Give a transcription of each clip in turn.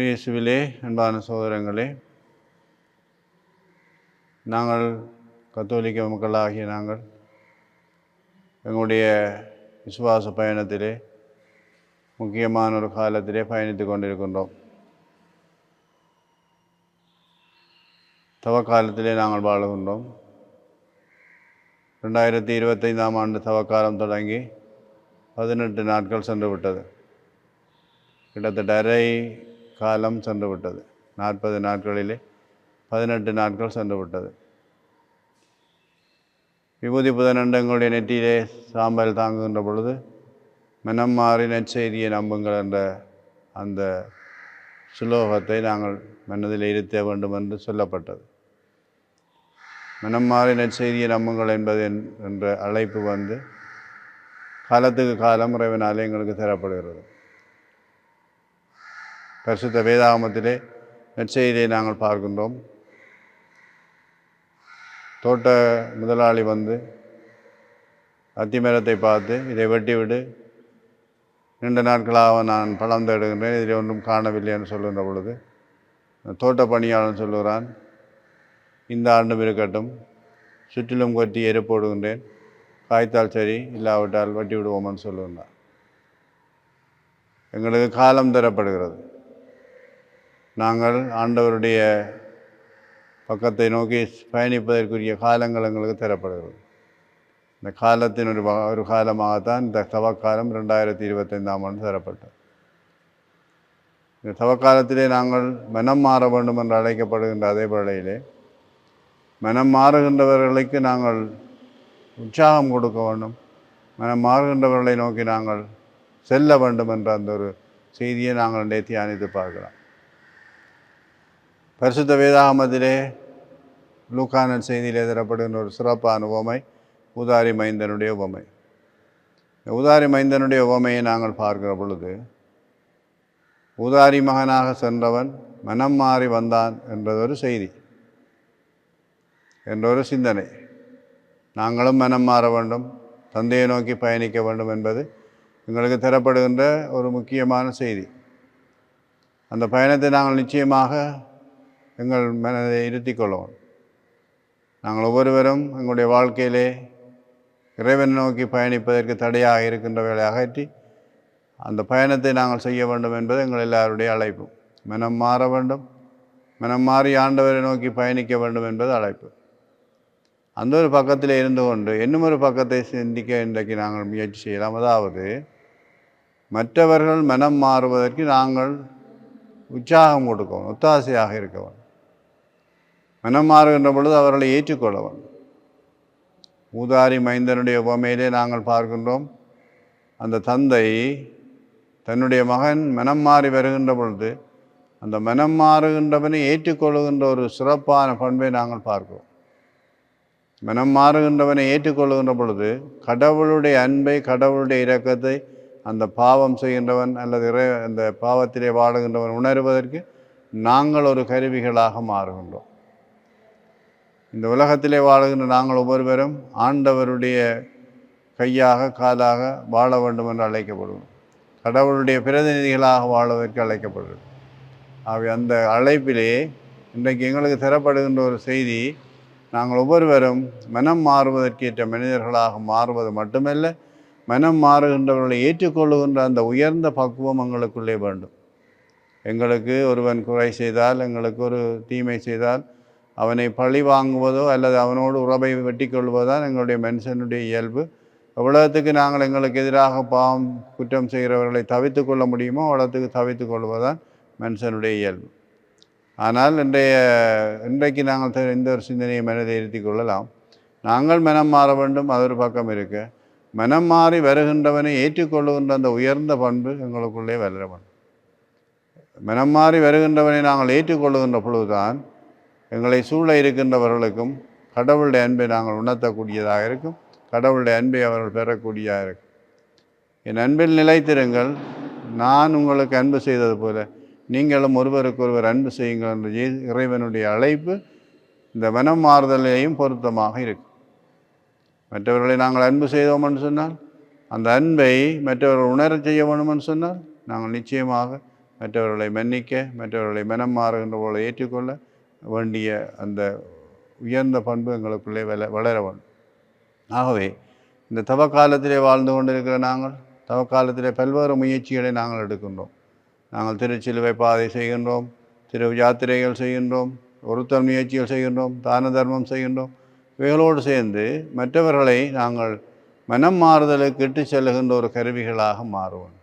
இயேசுவிலே அன்பான சோதரங்களே நாங்கள் கத்தோலிக்க மக்களாகிய நாங்கள் எங்களுடைய விசுவாச பயணத்திலே முக்கியமான ஒரு காலத்திலே பயணித்து கொண்டிருக்கின்றோம். தவக்காலத்திலே நாங்கள் வாழுகின்றோம். ரெண்டாயிரத்தி இருபத்தைந்தாம் ஆண்டு தவக்காலம் தொடங்கி பதினெட்டு நாட்கள் சென்று விட்டது கிட்டத்தட்ட அரை காலம் சென்று விட்டது நாற்பது நாட்களிலே பதினெட்டு நாட்கள் சென்று விட்டது விபூதி புதனண்டங்களுடைய நெற்றியிலே சாம்பல் தாங்குகின்ற பொழுது மனம் மாறி நற்செய்தியை நம்புங்கள் என்ற அந்த சுலோகத்தை நாங்கள் மனதில் இருத்த வேண்டும் என்று சொல்லப்பட்டது. மனம் மாறி நற்செய்தியை நம்புங்கள் என்பது என்ற அழைப்பு வந்து காலத்துக்கு காலம் இறைவனாலே எங்களுக்கு தரப்படுகிறது. பரிசுத்த வேதாமத்திலே நெற்செய்தியை நாங்கள் பார்க்கின்றோம். தோட்ட முதலாளி வந்து அத்திமரத்தை பார்த்து இதை வெட்டி விடு நீண்ட நாட்களாக நான் பழம் தேடுகின்றேன். இதில் ஒன்றும் காணவில்லை என்று சொல்லுகின்ற பொழுது தோட்ட பணியாளன் சொல்லுகிறான் இந்த ஆண்டும் இருக்கட்டும். சுற்றிலும் கொட்டி எரு போடுகின்றேன். காய்த்தால் சரி இல்லாவிட்டால் வெட்டி விடுவோம்னு சொல்லுகின்றான் எங்களுக்கு காலம் தரப்படுகிறது. நாங்கள் ஆண்டவருடைய பக்கத்தை நோக்கி பயணிப்பதற்குரிய காலங்கள் எங்களுக்கு தரப்படுகிறது. இந்த காலத்தின் ஒரு ஒரு காலமாகத்தான் இந்த தவக்காலம் ரெண்டாயிரத்தி இருபத்தைந்தாம் ஆண்டு தரப்பட்டது. இந்த தவக்காலத்திலே நாங்கள் மனம் மாற வேண்டும் என்று அழைக்கப்படுகின்ற அதே வேளையிலே மனம் மாறுகின்றவர்களுக்கு நாங்கள் உற்சாகம் கொடுக்க வேண்டும். மனம் மாறுகின்றவர்களை நோக்கி நாங்கள் செல்ல வேண்டும் என்ற அந்த ஒரு செய்தியை நாங்கள் இன்றைய தியானித்து பார்க்கலாம் பரிசுத்த வேதாமதிலே லூக்கானன் செய்தியிலே தரப்படுகின்ற ஒரு சிறப்பான உவமை உதாரி மைந்தனுடைய உவமை. உதாரி ஊதாரி மைந்தனுடைய உவமையை நாங்கள் பார்க்கிற பொழுது ஊதாரி மகனாக சென்றவன் மனம் மாறி வந்தான் என்றதொரு செய்தி என்ற ஒரு சிந்தனை. நாங்களும் மனம் மாற வேண்டும் தந்தையை நோக்கி பயணிக்க வேண்டும் என்பது எங்களுக்கு தரப்படுகின்ற ஒரு முக்கியமான செய்தி. அந்த பயணத்தை நாங்கள் நிச்சயமாக எங்கள் மனதை இருத்திக் கொள்ளவும் நாங்கள் ஒவ்வொருவரும் எங்களுடைய வாழ்க்கையிலே இறைவன் நோக்கி பயணிப்பதற்கு தடையாக இருக்கின்றவர்களை அகற்றி அந்த பயணத்தை நாங்கள் செய்ய வேண்டும் என்பது எங்கள் எல்லாருடைய அழைப்பு. மனம் மாற வேண்டும். மனம் மாறி ஆண்டவரை நோக்கி பயணிக்க வேண்டும் என்பது அழைப்பு. அந்த ஒரு பக்கத்தில் இருந்து கொண்டு இன்னும் ஒரு பக்கத்தை சிந்திக்க இன்றைக்கு நாங்கள் முயற்சி செய்யலாம். அதாவது மற்றவர்கள் மனம் மாறுவதற்கு நாங்கள் உற்சாகம் கொடுக்கணும் ஒத்தாசையாக இருக்கணும் மனம் மாறுகின்ற பொழுது அவர்களை ஏற்றுக்கொள்ள வேண்டும். ஊதாரி மைந்தனுடைய உவமையிலே நாங்கள் பார்க்கின்றோம். அந்த தந்தை தன்னுடைய மகன் மனம் மாறி வருகின்ற பொழுது அந்த மனம் மாறுகின்றவனை ஏற்றுக்கொள்ளுகின்ற ஒரு சிறப்பான பண்பை நாங்கள் பார்க்கிறோம். மனம் மாறுகின்றவனை ஏற்றுக்கொள்ளுகின்ற பொழுது கடவுளுடைய அன்பை கடவுளுடைய இரக்கத்தை அந்த பாவம் செய்கின்றவன் அல்லது இறை அந்த பாவத்திலே வாழுகின்றவன் உணர்வதற்கு நாங்கள் ஒரு கருவிகளாக மாறுகின்றோம். இந்த உலகத்திலே வாழுகின்ற நாங்கள் ஒவ்வொருவரும் ஆண்டவருடைய கையாக காலாக வாழ வேண்டும் என்று அழைக்கப்படுவோம். கடவுளுடைய பிரதிநிதிகளாக வாழ்வதற்கு அழைக்கப்படுகிறது. ஆகவே அந்த அழைப்பிலே இன்றைக்கு எங்களுக்கு தரப்படுகின்ற ஒரு செய்தி நாங்கள் ஒவ்வொருவரும் மனம் மாறுவதற்கேற்ற மனிதர்களாக மாறுவது மட்டுமல்ல மனம் மாறுகின்றவர்களை ஏற்றுக்கொள்ளுகின்ற அந்த உயர்ந்த பக்குவம் எங்களுக்குள்ளே வேண்டும். எங்களுக்கு ஒருவன் குறை செய்தால் எங்களுக்கு ஒரு தீமை செய்தால் அவனை பழி வாங்குவதோ அல்லது அவனோடு உறவை வெட்டி கொள்வதுதான் எங்களுடைய மனுஷனுடைய இயல்பு? எவ்வளோத்துக்கு நாங்கள் எங்களுக்கு எதிராக பாவம் குற்றம் செய்கிறவர்களை தவித்து கொள்ள முடியுமோ அவ்வளோத்துக்கு தவித்து கொள்வதுதான் மனுஷனுடைய இயல்பு. ஆனால் இன்றைய இன்றைக்கு நாங்கள் இந்த ஒரு சிந்தனையை மனதை இருத்திக் கொள்ளலாம். நாங்கள் மனம் மாற வேண்டும் அது ஒரு பக்கம் இருக்க. மனம் மாறி வருகின்றவனை ஏற்றுக்கொள்ளுகின்ற அந்த உயர்ந்த பண்பு எங்களுக்குள்ளே வளரவன் மனம் மாறி வருகின்றவனை நாங்கள் ஏற்றுக்கொள்ளுகின்ற பொழுதுதான் எங்களை சூழ இருக்கின்றவர்களுக்கும் கடவுளுடைய அன்பை நாங்கள் உணர்த்தக்கூடியதாக இருக்கும். கடவுளுடைய அன்பை அவர்கள் பெறக்கூடியதாக இருக்கும். என் அன்பில் நிலைத்திருங்கள். நான் உங்களுக்கு அன்பு செய்தது போல நீங்களும் ஒருவருக்கொருவர் அன்பு செய்யுங்கள் என்ற இறைவனுடைய அழைப்பு இந்த மனம் மாறுதலையும் பொருத்தமாக இருக்கும். மற்றவர்களை நாங்கள் அன்பு செய்தோம் என்று சொன்னால் அந்த அன்பை மற்றவர்கள் உணரச் செய்ய வேணும்னு சொன்னால் நாங்கள் நிச்சயமாக மற்றவர்களை மன்னிக்க மற்றவர்களை மனம் மாறுகின்ற போல ஏற்றுக்கொள்ள வேண்டிய அந்த உயர்ந்த பண்பு எங்களுக்குள்ளே வள வளர வேண்டும். ஆகவே இந்த தவக்காலத்திலே வாழ்ந்து கொண்டிருக்கிற நாங்கள் தவக்காலத்திலே பல்வேறு முயற்சிகளை நாங்கள் எடுக்கின்றோம். நாங்கள் திருச்சிலுவை பாதை செய்கின்றோம் திரு யாத்திரைகள் செய்கின்றோம் ஒருத்தர் முயற்சிகள் செய்கின்றோம் தான தர்மம் செய்கின்றோம். இவைகளோடு சேர்ந்து மற்றவர்களை நாங்கள் மனம் மாறுதலுக்கு இட்டு செல்லுகின்ற ஒரு கருவிகளாக மாறுவோம்.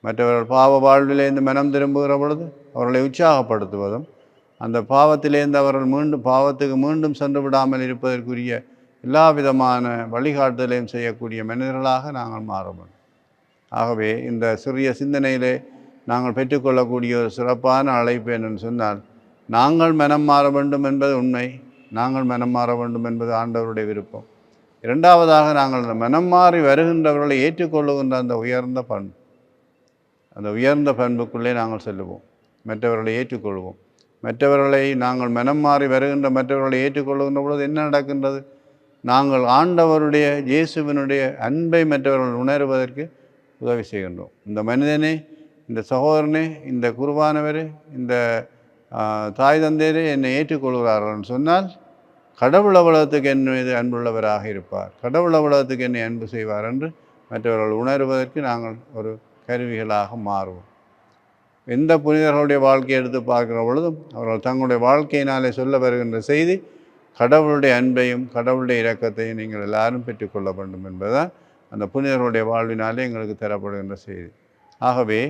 மற்றவர்கள் பாவ வாழ்விலே இந்த மனம் திரும்புகிற பொழுது அவர்களை உற்சாகப்படுத்துவதும் அந்த பாவத்திலேருந்து அவர்கள் மீண்டும் பாவத்துக்கு மீண்டும் சென்று விடாமல் இருப்பதற்குரிய எல்லா விதமான வழிகாட்டுதலையும் செய்யக்கூடிய மனிதர்களாக நாங்கள் மாற வேண்டும் ஆகவே இந்த சிறிய சிந்தனையிலே நாங்கள் பெற்றுக்கொள்ளக்கூடிய ஒரு சிறப்பான அழைப்பு என்னன்னு சொன்னால் நாங்கள் மனம் மாற வேண்டும் என்பது உண்மை நாங்கள் மனம் மாற வேண்டும் என்பது ஆண்டவருடைய விருப்பம். இரண்டாவதாக நாங்கள் அந்த மனம் மாறி வருகின்றவர்களை ஏற்றுக்கொள்ளுகின்ற அந்த உயர்ந்த பண்பு அந்த உயர்ந்த பண்புக்குள்ளே நாங்கள் செல்லுவோம் மற்றவர்களை ஏற்றுக்கொள்வோம். மற்றவர்களை நாங்கள் மனம் மாறி வருகின்ற மற்றவர்களை ஏற்றுக்கொள்ளுகின்ற பொழுது என்ன நடக்கின்றது? நாங்கள் ஆண்டவருடைய இயேசுவினுடைய அன்பை மற்றவர்கள் உணருவதற்கு உதவி செய்கின்றோம். இந்த மனிதனே இந்த சகோதரனே இந்த குருவானவரே இந்த தாய் தந்தையரே என்னை ஏற்றுக்கொள்கிறார்கள் சொன்னால் கடவுள் அவ்வளவுக்கு என் மீது அன்புள்ளவராக இருப்பார். கடவுள் அவ்வளவுக்கு என்னை அன்பு செய்வார் என்று மற்றவர்கள் உணருவதற்கு நாங்கள் ஒரு கருவிகளாக மாறுவோம். எந்த புனிதர்களுடைய வாழ்க்கையை எடுத்து பார்க்கிற பொழுதும் அவர்கள் தங்களுடைய வாழ்க்கையினாலே சொல்ல வருகின்ற செய்தி கடவுளுடைய அன்பையும் கடவுளுடைய இரக்கத்தையும் நீங்கள் எல்லாரும் பெற்றுக்கொள்ள வேண்டும் என்பதுதான் அந்த புனிதர்களுடைய வாழ்வினாலே எங்களுக்கு தரப்படுகின்ற செய்தி. ஆகவே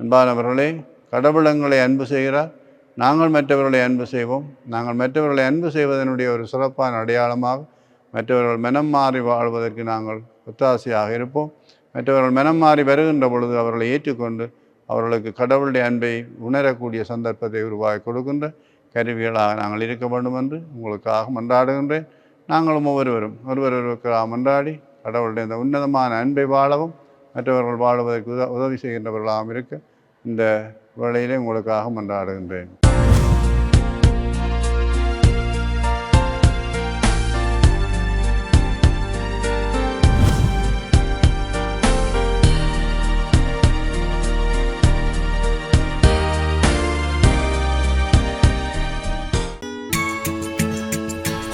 அன்பானவர்களே கடவுள் எங்களை அன்பு செய்கிறார் நாங்கள் மற்றவர்களை அன்பு செய்வோம். நாங்கள் மற்றவர்களை அன்பு செய்வதனுடைய ஒரு சிறப்பான அடையாளமாக மற்றவர்கள் மனம் மாறி வாழ்வதற்கு நாங்கள் ஒத்தாசையாக இருப்போம். மற்றவர்கள் மனம் மாறி வருகின்ற பொழுது அவர்களை ஏற்றுக்கொண்டு அவர்களுக்கு கடவுளுடைய அன்பை உணரக்கூடிய சந்தர்ப்பத்தை உருவாக்கி கொடுக்கின்ற கருவிகளாக நாங்கள் இருக்க வேண்டும் என்று உங்களுக்காக மன்றாடுகின்றேன். நாங்களும் ஒவ்வொருவரும் ஒருவருக்காக மன்றாடி கடவுளுடைய இந்த உன்னதமான அன்பை வாழவும் மற்றவர்கள் வாழ்வதற்கு உத உதவி செய்கின்றவர்களாகவும் இருக்க இந்த வேளையிலே உங்களுக்காக மன்றாடுகின்றேன்.